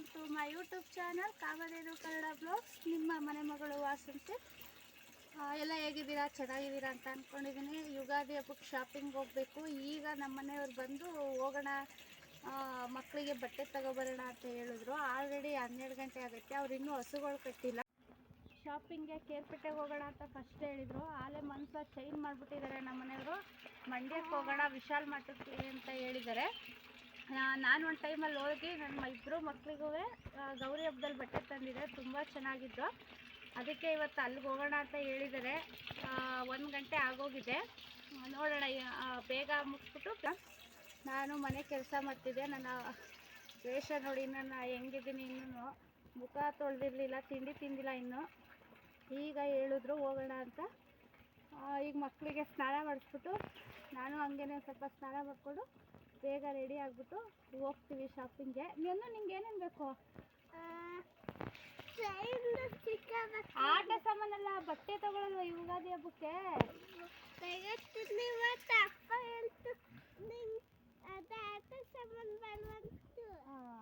Welcome to my YouTube channel Kamadhenu Kannada blogs ನಿಮ್ಮ ಮನೆ ಮಗಳು ವಾಸಂತೆ. ಎಲ್ಲ ಹೇಗಿದ್ದೀರಾ? ಚೆನ್ನಾಗಿದ್ದೀರಾ ಅಂತ ಅಂದ್ಕೊಂಡಿದ್ದೀನಿ ಯುಗಾದಿ ಹಬ್ಬಕ್ಕೆ ಶಾಪಿಂಗ್ ಹೋಗಬೇಕು. ಈಗ ನಮ್ಮ ಮನೆಯವ್ರು ಬಂದು ಹೋಗೋಣ ಮಕ್ಕಳಿಗೆ ಬಟ್ಟೆ ತಗೋಬರೋಣ ಅಂತ ಹೇಳಿದ್ರು. ಆಲ್ರೆಡಿ ಹನ್ನೆರಡು ಗಂಟೆ ಆಗುತ್ತೆ. ಅವ್ರು ಇನ್ನೂ ಹಸುಗಳು ಕಟ್ಟಿಲ್ಲ. ಶಾಪಿಂಗ್ಗೆ ಕೇರ್ಪೇಟೆಗೆ ಹೋಗೋಣ ಅಂತ ಫಸ್ಟ್ ಹೇಳಿದರು. ಆಲೆ ಮನ್ಸ ಚೇಂಜ್ ಮಾಡಿಬಿಟ್ಟಿದ್ದಾರೆ ನಮ್ಮ ಮನೆಯವರು. ಮಂಡ್ಯಕ್ಕೆ ಹೋಗೋಣ, ವಿಶಾಲ್ ಮಠಕ್ಕೆ ಅಂತ ಹೇಳಿದ್ದಾರೆ. ನಾನು ಒಂದು ಟೈಮಲ್ಲಿ ಹೋಗಿ ನನ್ನ ಇಬ್ಬರು ಮಕ್ಕಳಿಗೂ ಗೌರಿ ಹಬ್ಬದಲ್ಲಿ ಬಟ್ಟೆ ತಂದಿದ್ದೆ ತುಂಬ ಚೆನ್ನಾಗಿದ್ದು ಅದಕ್ಕೆ ಇವತ್ತು ಅಲ್ಲಿಗೆ ಹೋಗೋಣ ಅಂತ ಹೇಳಿದ್ದಾರೆ ಒಂದು ಗಂಟೆ ಆಗೋಗಿದೆ. ನೋಡೋಣ ಬೇಗ ಮುಗಿಸ್ಬಿಟ್ಟು ನಾನು ಮನೆ ಕೆಲಸ ಮಾಡ್ತಿದ್ದೆ. ನನ್ನ ವೇಷ ನೋಡಿ ನಾನು ಹೆಂಗಿದ್ದೀನಿ ಇನ್ನೂ ಮುಖ ತೊಳೆದಿರಲಿಲ್ಲ, ತಿಂಡಿ ತಿಂದಿಲ್ಲ ಇನ್ನು. ಈಗ ಹೇಳಿದ್ರು ಹೋಗೋಣ ಅಂತ. ಈಗ ಮಕ್ಕಳಿಗೆ ಸ್ನಾನ ಮಾಡಿಸ್ಬಿಟ್ಟು ನಾನು ಹಂಗೇನೆ ಸ್ವಲ್ಪ ಸ್ನಾನ ಮಾಡಿಕೊಂಡು ಬೇಗ ರೆಡಿ ಆಗಿಬಿಟ್ಟು ಹೋಗ್ತೀವಿ ಶಾಪಿಂಗ್ಗೆ ನೀನು ನಿಂಗೆ ಏನೇನು ಬೇಕು? ಆಟ ಸಾಮಾನೆಲ್ಲ ಬಟ್ಟೆ ತಗೊಳ್ಳಲ್ವ ಯುಗಾದಿ ಹಬ್ಬಕ್ಕೆ?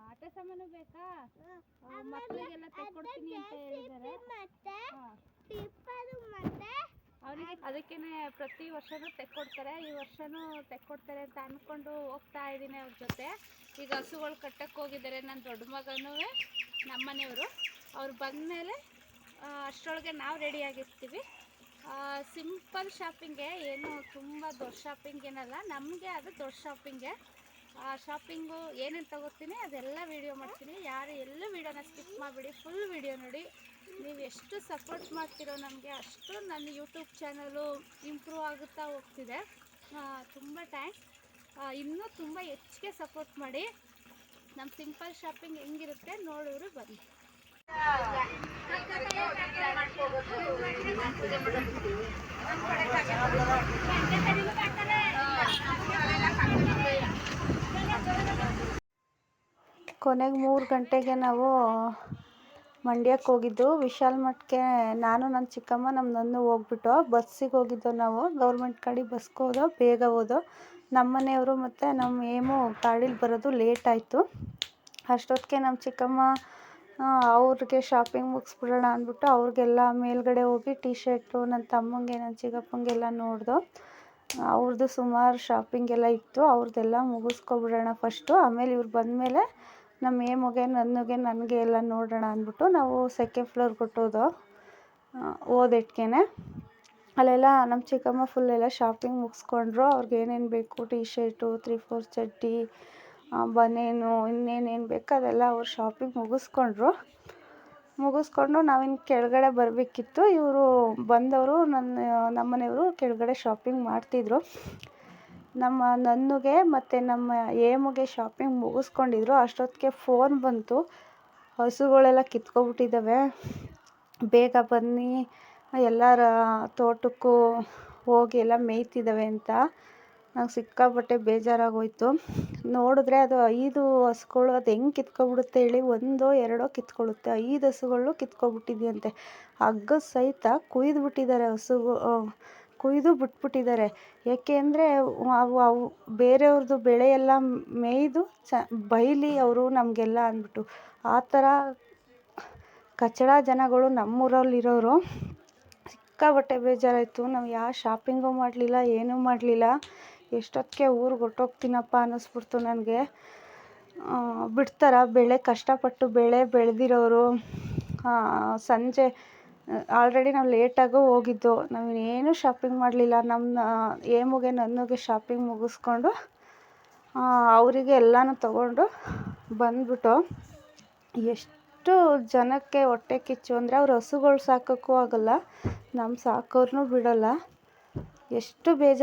ಆಟ ಸಾಮಾನು ಬೇಕಾ? ಮಕ್ಕಳಿಗೆಲ್ಲ ತಗೊಡ್ತೀನಿ ಅಂತ ಹೇಳಿದ್ದಾರೆ. ಅವನಿಗೆ ಅದಕ್ಕೇನೆ ಪ್ರತಿ ವರ್ಷನೂ ತೆಕ್ಕೊಡ್ತಾರೆ. ಈ ವರ್ಷನೂ ತೆಕ್ಕೊಡ್ತಾರೆ ಅಂತ ಅಂದ್ಕೊಂಡು ಹೋಗ್ತಾ ಇದ್ದೀನಿ ಅವ್ರ ಜೊತೆ. ಈಗ ಹಸುಗಳು ಕಟ್ಟಕ್ಕೆ ಹೋಗಿದ್ದಾರೆ ನನ್ನ ದೊಡ್ಡ ಮಗನೂ ನಮ್ಮನೆಯವರು ಅವ್ರು ಬಂದಮೇಲೆ ಅಷ್ಟರೊಳಗೆ ನಾವು ರೆಡಿಯಾಗಿರ್ತೀವಿ ಸಿಂಪಲ್ ಶಾಪಿಂಗೆ ಏನು ತುಂಬ ದೊಡ್ಡ ಶಾಪಿಂಗ್ ಏನಲ್ಲ ನಮಗೆ ಅದು ದೊಡ್ಡ ಶಾಪಿಂಗೆ ಶಾಪಿಂಗು ಏನೇನು ತಗೋತೀನಿ ಅದೆಲ್ಲ ವಿಡಿಯೋ ಮಾಡ್ತೀನಿ. ಯಾರು ಎಲ್ಲೂ ವೀಡಿಯೋನ ಸ್ಕಿಪ್ ಮಾಡಿಬಿಡಿ ಫುಲ್ ವೀಡಿಯೋ ನೋಡಿ. ನೀವು ಎಷ್ಟು ಸಪೋರ್ಟ್ ಮಾಡ್ತಿರೋ ನಮಗೆ ಅಷ್ಟು ನನ್ನ ಯೂಟ್ಯೂಬ್ ಚಾನಲು ಇಂಪ್ರೂವ್ ಆಗುತ್ತಾ ಹೋಗ್ತಿದೆ. ತುಂಬ ಥ್ಯಾಂಕ್ಸ್ ಇನ್ನೂ ತುಂಬ ಹೆಚ್ಚಿಗೆ ಸಪೋರ್ಟ್ ಮಾಡಿ. ನಮ್ಮ ಸಿಂಪಲ್ ಶಾಪಿಂಗ್ ಹೆಂಗಿರುತ್ತೆ ನೋಡೋರು ಬನ್ನಿ. ಕೊನೆಗೆ ಮೂರು ಗಂಟೆಗೆ ನಾವು ಮಂಡ್ಯಕ್ಕೆ ಹೋಗಿದ್ದು. ವಿಶಾಲ್ ಮಠಕ್ಕೆ ನಾನು ನನ್ನ ಚಿಕ್ಕಮ್ಮ ನಮ್ಮ ನನ್ನು ಹೋಗ್ಬಿಟ್ಟು ಬಸ್ಸಿಗೆ ಹೋಗಿದ್ದು ನಾವು, ಗೌರ್ಮೆಂಟ್ ಗಾಡಿ ಬಸ್ಗೆ ಹೋದೋ, ಬೇಗ ಹೋದೋ ನಮ್ಮ ಮನೆಯವರು ಮತ್ತು ನಮ್ಮ ಏಮು ಗಾಡೀಲಿ ಬರೋದು ಲೇಟ್ ಆಯಿತು. ಅಷ್ಟೊತ್ತಿಗೆ ನಮ್ಮ ಚಿಕ್ಕಮ್ಮ ಅವ್ರಿಗೆ ಶಾಪಿಂಗ್ ಮುಗಿಸ್ಬಿಡೋಣ ಅಂದ್ಬಿಟ್ಟು ಅವ್ರಿಗೆಲ್ಲ ಮೇಲ್ಗಡೆ ಹೋಗಿ ಟೀ ಶರ್ಟು ನನ್ನ ತಮ್ಮಂಗೆ ನನ್ನ ಚಿಕ್ಕಪ್ಪಂಗೆಲ್ಲ ನೋಡ್ದು ಅವ್ರದ್ದು ಸುಮಾರು ಶಾಪಿಂಗ್ ಎಲ್ಲ ಇತ್ತು ಅವ್ರದ್ದೆಲ್ಲ ಮುಗಿಸ್ಕೊಬಿಡೋಣ ಫಸ್ಟು ಆಮೇಲೆ ಇವ್ರು ಬಂದಮೇಲೆ ನಮ್ಮ ಏಮುಗೆ ನನ್ನುಗೆ ನನಗೆ ಎಲ್ಲ ನೋಡೋಣ ಅಂದ್ಬಿಟ್ಟು ನಾವು ಸೆಕೆಂಡ್ ಫ್ಲೋರ್ ಕೊಟ್ಟೋದು ಓದೆಟ್ಗೆನೆ ಅಲ್ಲೆಲ್ಲ ನಮ್ಮ ಚಿಕ್ಕಮ್ಮ ಫುಲ್ ಎಲ್ಲ ಶಾಪಿಂಗ್ ಮುಗಿಸ್ಕೊಂಡ್ರು. ಅವ್ರಿಗೆ ಏನೇನು ಬೇಕು ಟಿ ಶರ್ಟು ತ್ರೀ ಫೋರ್ ಚಡ್ಡಿ ಬನೇನು, ಇನ್ನೇನೇನು ಬೇಕು ಅದೆಲ್ಲ ಅವ್ರು ಶಾಪಿಂಗ್ ಮುಗಿಸ್ಕೊಂಡ್ರು. ಮುಗಿಸ್ಕೊಂಡು ನಾವಿನ್ನು ಕೆಳಗಡೆ ಬರಬೇಕಿತ್ತು. ಇವರು ಬಂದವರು ನನ್ನ ನಮ್ಮನೆಯವರು ಕೆಳಗಡೆ ಶಾಪಿಂಗ್ ಮಾಡ್ತಿದ್ರು. ನಮ್ಮ ನನ್ನುಗೆ ಮತ್ತು ನಮ್ಮ ಏಮುಗೆ ಶಾಪಿಂಗ್ ಮುಗಿಸ್ಕೊಂಡಿದ್ರು. ಅಷ್ಟೊತ್ತಿಗೆ ಫೋನ್ ಬಂತು. ಹಸುಗಳೆಲ್ಲ ಕಿತ್ಕೊಬಿಟ್ಟಿದ್ದಾವೆ ಬೇಗ ಬನ್ನಿ, ಎಲ್ಲರ ತೋಟಕ್ಕೂ ಹೋಗಿ ಎಲ್ಲ ಮೇಯ್ತಿದ್ದಾವೆ ಅಂತ. ನಂಗೆ ಸಿಕ್ಕಾಪಟ್ಟೆ ಬೇಜಾರಾಗೋಯಿತು. ನೋಡಿದ್ರೆ ಅದು ಐದು ಹಸುಗಳು, ಅದು ಹೆಂಗೆ ಕಿತ್ಕೊಬಿಡುತ್ತೆ ಹೇಳಿ ಒಂದೋ ಎರಡೋ ಕಿತ್ಕೊಳ್ಳುತ್ತೆ ಐದು ಹಸುಗಳು ಕಿತ್ಕೊಬಿಟ್ಟಿದೆಯಂತೆ. ಹಗ್ಗದ ಸಹಿತ ಕುಯ್ದು ಬಿಟ್ಟಿದ್ದಾರೆ ಹಸುಗು ಕುಯ್ದು ಬಿಟ್ಬಿಟ್ಟಿದ್ದಾರೆ. ಏಕೆ ಅಂದರೆ ಅವು ಅವು ಬೇರೆಯವ್ರದ್ದು ಬೆಳೆ ಎಲ್ಲ ಮೇಯ್ದು ಚ, ಬೈಲಿ ಅವರು ನಮಗೆಲ್ಲ ಅಂದ್ಬಿಟ್ಟು. ಆ ಥರ ಕಚಡ ಜನಗಳು ನಮ್ಮೂರಲ್ಲಿರೋರು ಸಿಕ್ಕಾಪಟ್ಟೆ ಬೇಜಾರಾಯಿತು. ನಾವು ಯಾವ ಶಾಪಿಂಗು ಮಾಡಲಿಲ್ಲ, ಏನೂ ಮಾಡಲಿಲ್ಲ. ಎಷ್ಟೊತ್ತಿಗೆ ಊರಿಗೆ ಹೊರ್ಟೋಗ್ತೀನಪ್ಪ ಅನ್ನಿಸ್ಬಿಡ್ತು ನನಗೆ. ಬಿಡ್ತಾರ? ಬೆಳೆ ಕಷ್ಟಪಟ್ಟು ಬೆಳೆ ಬೆಳೆದಿರೋರು. ಸಂಜೆ ಆಲ್ರೆಡಿ ನಾವು ಲೇಟಾಗೂ ಹೋಗಿದ್ದು. ನಾವು ಏನೂ ಶಾಪಿಂಗ್ ಮಾಡಲಿಲ್ಲ ನಮ್ಮ ಏಮುಗೆ ನನ್ನುಗೆ ಶಾಪಿಂಗ್ ಮುಗಿಸ್ಕೊಂಡು ಅವರಿಗೆ ಎಲ್ಲನೂ ತೊಗೊಂಡು ಬಂದ್ಬಿಟ್ಟು ಎಷ್ಟು ಜನಕ್ಕೆ ಹೊಟ್ಟೆ ಕಿಚ್ಚು ಅಂದರೆ ಅವ್ರು ಹಸುಗಳು ಸಾಕೋಕ್ಕೂ ಆಗೋಲ್ಲ. ನಮ್ಮ ಸಾಕೋರ್ನೂ ಬಿಡೋಲ್ಲ. ಎಷ್ಟು ಬೇಜಾರು